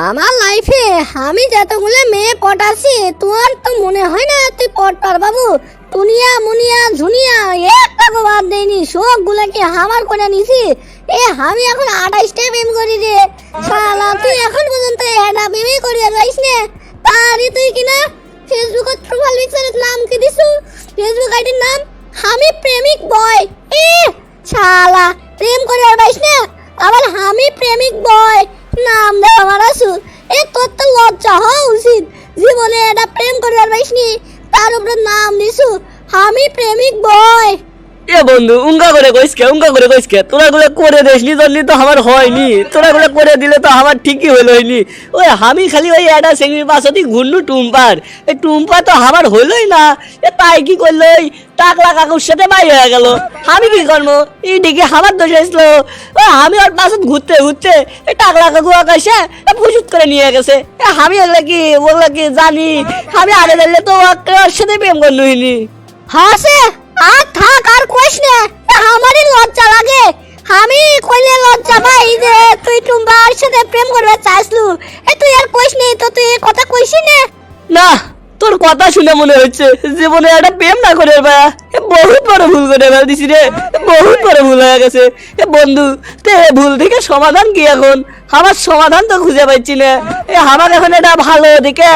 আমার লাইফে আমি যতগুলো মেয়ে পটাছি তোর তো মনে হয় না তুই পটপার বাবু? টুনিয়া, মুনিয়া, ঝুনিয়া একটা তো বাদ দেয়নি সব গুলাকে হামার করে নিছি। এ, আমি এখন আঠাইশটা প্রেম করি রে। শালা, তুই এখন পর্যন্ত এটা প্রেমই করি যাইস নে। তারই তুই কিনা ফেসবুকত প্রোফাইল পিকচারের নাম কি দিছু? ফেসবুক আইডির নাম, আমি প্রেমিক বয় এ, শালা, প্রেম করে আর পাইস না। আবার আমি প্রেমিক বয় নাম দেওয়া আমার এ কইসকে, উঙ্গা করে কইসকে? তোরা গুলো করে দিসনি জন্য তো আমার হয়নি। তোরা গুলো করে দিলে তো আমার ঠিকই হলো হয়নি ওই আমি খালি ওই একটা সেঙ্গির পাশে ঘুরনু টুম্পার। এই টুম্পা তো আমার হইলই না। এ তাই কি করল? ওই টাকলা কাকুর সাথে বাই হয়ে গেল। আমি কি করব? এই দিকে আমার দোষ আসলো। ওই আমি ওর পাশে ঘুরতে ঘুরতে এই টাকলা কাকু আকাশে ফুসুত করে নিয়ে গেছে। আমি ওগুলো কি ওগুলো কি জানি। আমি আগে দিলে তো ওর সাথে প্রেম করল হইনি হাসে আর থাক, আর কইস না। আমারই লজ্জা লাগে। আমি কইলে লজ্জা পাই যে, তুই টুম্বার সাথে প্রেম করবে চাইছলু এ, তুই আর কইস নি, তো তুই কথা কইসি না। না, তোর কথা শুনে মনে হচ্ছে, জীবনে একটা প্রেম না করে বা বহুত বড় ভুল করে ফেল দিছি রে। বহুত বড় ভুল হয়ে গেছে। এ বন্ধু, তে ভুল থেকে সমাধান কি এখন? আমার সমাধান তো খুঁজে পাচ্ছি না। এ আমার এখন এটা ভালো দিকে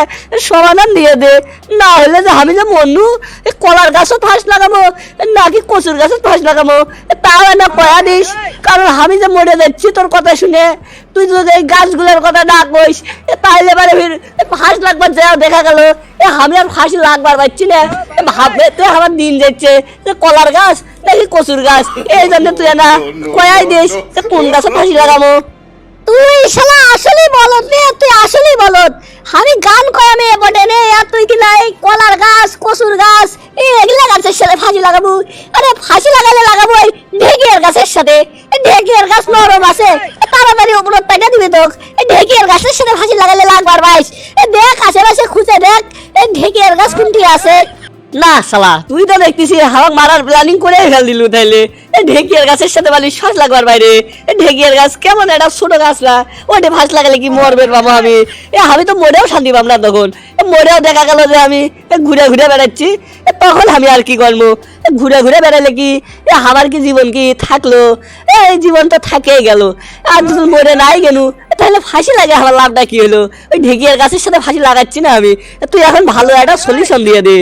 সমাধান দিয়ে দে। না হলে যে আমি যে মনু, এ কলার গাছও ফাঁস লাগাবো নাকি কচুর গাছও ফাঁস লাগাবো। তাও না কয়া দিস, কারণ আমি যে মরে যাচ্ছি তোর কথা শুনে। তুই যদি এই গাছগুলোর কথা না কইস তাইলে এবারে ফাঁস লাগবার যা দেখা গেল, এ আমি আর ফাঁসি লাগবার পাচ্ছি না। এ ভাববে তুই আমার দিন যাচ্ছে। কলার গাছ নাকি কচুর গাছ? এই জন্য তুই না কয়াই দিস কোন গাছে ফাঁসি লাগাবো? তুই শালা আসলেই বলত রে তুই আসলেই বলত আমি গান কয়া মেয়ে বটে রে আর তুই কি নাই কলার গাছ কসুর গাছ এই এগুলা গাছের সাথে ফাঁসি লাগাবো? আরে ফাঁসি লাগালে লাগাবো এই ঢেকিয়ার গাছের সাথে। ঢেকিয়ার গাছ নরম আছে তাড়াতাড়ি উপরে টাকা দিবে তোক। এই ঢেকিয়ার গাছের সাথে ফাঁসি লাগালে লাগবার বাইস এ দেখ আশেপাশে খুঁজে দেখ এই ঢেকিয়ার গাছ কোনটি আছে? না শালা তুই তো দেখতেছি হাওয়া মারার প্ল্যানিং করে ফেল দিলু তাইলে ঢেকিয়ার গাছের সাথে বালি শ্বাস লাগবার বাইরে। ঢেকিয়ার গাছ কেমন একটা ছোট গাছ না। ওটা ফাঁস লাগালে কি মরবে বাবা আমি। এ আমি তো মরেও শান্তি পাব না তখন। মরেও দেখা গেল যে আমি ঘুরে ঘুরে বেড়াচ্ছি। তখন আমি আর কি করব? ঘুরে ঘুরে বেড়ালে কি? এ আমার কি জীবন কি থাকল? এই জীবন তো থাকেই গেল। আর মরে নাই গেল তাহলে ফাঁসি লাগে আমার লাভটা কি হলো? ওই ঢেকিয়ার গাছের সাথে ফাঁসি লাগাচ্ছি না আমি। তুই এখন ভালো একটা সলিউশন দিয়ে দে।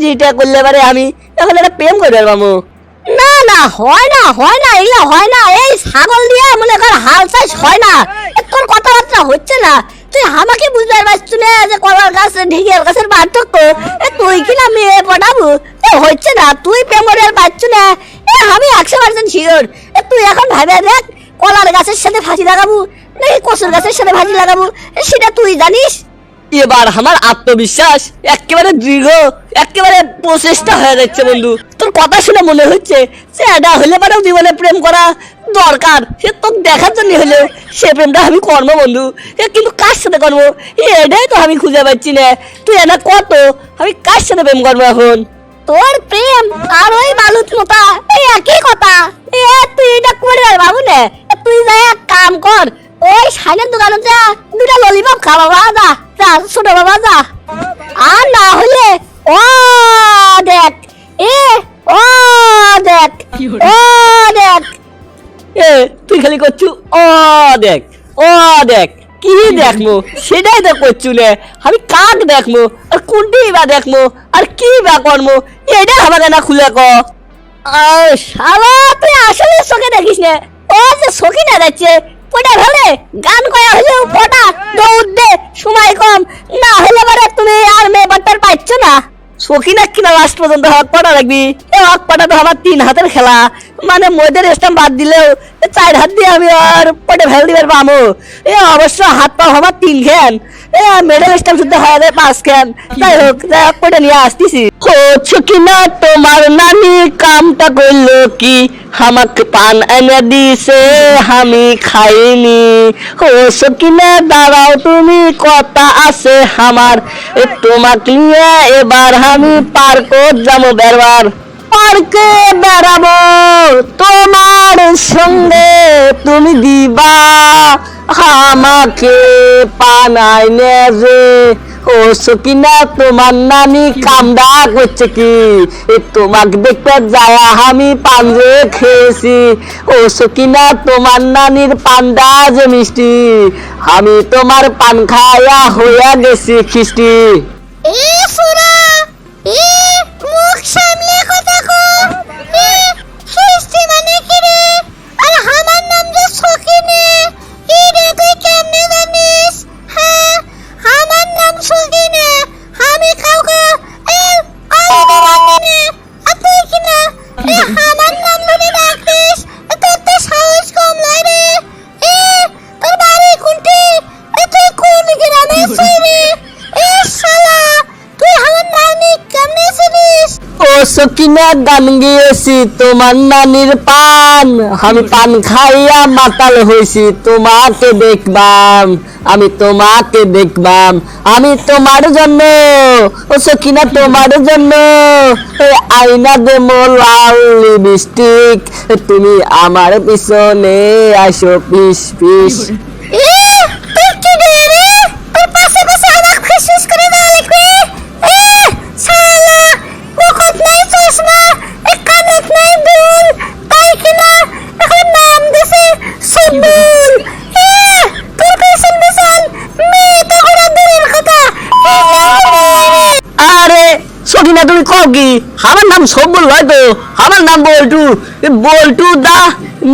যেটা করলে পারে আমি। এখন একটা প্রেম করে পাবো না না হয় না হয় না, এগুলা হয় না। এই ছাগল দিয়ে মনে কর হাল চাষ হয় না। তোর কথাবার্তা হচ্ছে না। তুই আমাকে বুঝতে পারছিস না যে কলার গাছ ঢেকিয়ার গাছের পার্থক্য। তুই কি না মেয়ে পড়াবো এ হচ্ছে না, তুই প্রেম করে আর পাচ্ছ না। এ আমি একশো পার্সেন্ট শিওর তুই এখন ভাবে দেখ, কলার গাছের সাথে ফাঁসি লাগাবো নাকি কচুর গাছের সাথে ফাঁসি লাগাবো সেটা তুই জানিস? এবার আমার আত্মবিশ্বাস একেবারে দৃঢ়, একেবারে প্রচেষ্টা হয়ে যাচ্ছে বন্ধু। তোর কথা শুনে মনে হচ্ছে যে এটা হলে পারেও জীবনে প্রেম করা দরকার। সে তোর দেখার জন্য হলে সে প্রেমটা আমি করব বন্ধু। এ কিন্তু কার সাথে করব? এটাই তো আমি খুঁজে পাচ্ছি না। তুই এটা কত? আমি কার সাথে প্রেম করব এখন? তোর প্রেম আর ওই বালুত মোতা এই একই কথা। এ, তুই এটা করে আর বাবু নে। তুই যা এক কাম কর। ওই সাইনের দোকানে যা, দুটা ললিপপ খা বাবা যা। যা, ছোট বাবা যা। আর না হলে, ও খালি করছু? ও দেখ। ও দেখ। কি দেখমো? সেটাই তো করছু নে। আমি কাক দেখমো? আর কোনটি বা দেখমো? আর কি বা করমো? এটা আমাকে না খুলে ক। শালা তুই আসলে চোখে দেখিস না। ও যে চোখে না যাচ্ছে পটা ফেলে গান কয়া হলেও পটা দৌড় দে সময় কম। না হলে বারে তুমি আর মেয়ে বাট্টার পাচ্ছ না। সখী না কিনা লাস্ট পর্যন্ত হক পাটা রাখবি এ হক পাটা তো আমার তিন হাতের খেলা। মানে মধ্যে স্টাম্প বাদ দিলেও চার হাত দিয়ে আমি আর পটে ফেল দিবার পামো। এ অবশ্য হাত পা আমার তিন খেন এ মেডেল স্টাম্প শুদ্ধ হয়ে যায় পাঁচ খেন যাই হোক যাই হোক, পটে নিয়ে আসতেছি। হচ্ছে কিনা তোমার নানি, কামটা করল কি? আমাকে পান এনে দিছে আমি খাইনি। হচ্ছে কিনা দাঁড়াও তুমি, কথা আছে আমার। তোমাকে নিয়ে এবার আমি পার্কত যাব বেরবার। পার্কে বেড়াবো। তোমার সঙ্গে তুমি দিবা। আমাকে পানাই নে রে ও সকিনা, তোমার নানি কামডা করছে কি? তোমাকে দেখতে যায় আমি পাঞ্জে খেয়েছি। ও সকিনা, তোমার নানির পান্ডা যে মিষ্টি। আমি তোমার পান খায়া হইয়া গেছি খিস্টি। এ এ মুখ সামলে কথা কো। ও সকিনা গান গিয়েছি, তোমার নানির পান। আমি পান খাইয়া মাতাল হয়েছি তোমাকে দেখবাম, আমি তোমাকে দেখবাম। আমি তোমার জন্য, ও সকিনা তোমার জন্য আইনা দে লাল লিপস্টিক তুমি আমার পিছনে আসো, পিস পিস এ তুই কি রে রে তোর পাশে পাশে আমার খুশিস করে দেওয়া লাগবে এ শালা মুখত নাই চশমা এ কানত নাই দুল তাই কিনা এখন নাম দিছে সুম্বুল এ তোর পেছন পেছন মেয়ে তো ঘোরা দূরের কথা এ রে আরে সকিনা তুমি কও কি? আমার নাম সব্বল নয় তো। আমার নাম বল্টু। বল্টু দা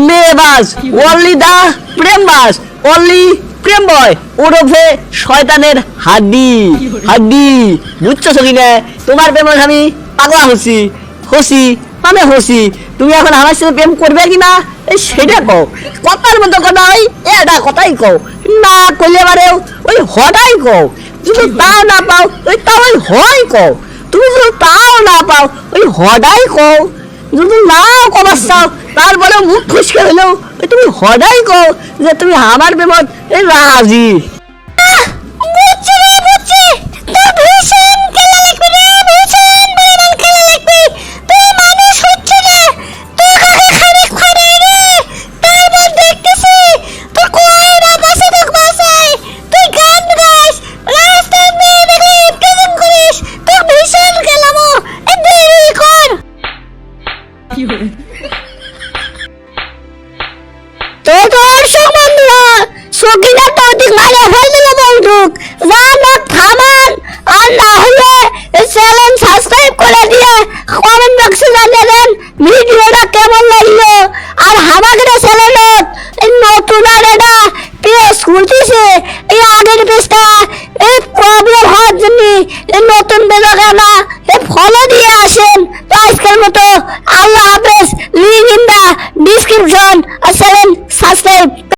মেবাস অনলি দা প্রেমবাস অনলি প্রেম বয় ওরফে শয়তানের হাড্ডি। হাড্ডি, বুঝছ সকিনা তোমার প্রেম আমি পাগলা হচ্ছি হসি মানে হসি। তুমি এখন আমার সাথে প্রেম করবে কি না? এই সেটা কও। কথার মতো কথা ওই এটা কথাই কও। না করলে এবারেও ওই হটাই কও। যদি তাও না পাও, ওই ওই হয় কও। তুমি যদি তাও না পাও, ওই হডাই কও। যদি নাও কবার চাও তারপরে মুখ খুশকে হলেও তুমি হডাই কও যে তুমি আমার বিপদ রাজি। বুঝছি সকিনা তো দিক মানে দিল বন্ধুক যা না থামান আর না হলে চ্যানেল সাবস্ক্রাইব করে দিয়ে কমেন্ট বক্সে জানিয়ে দেন ভিডিওটা কেমন লাগল। আর আমাদের চ্যানেলত নতুন আর এটা পেজ খুলতেছে, এই আগের পেজটা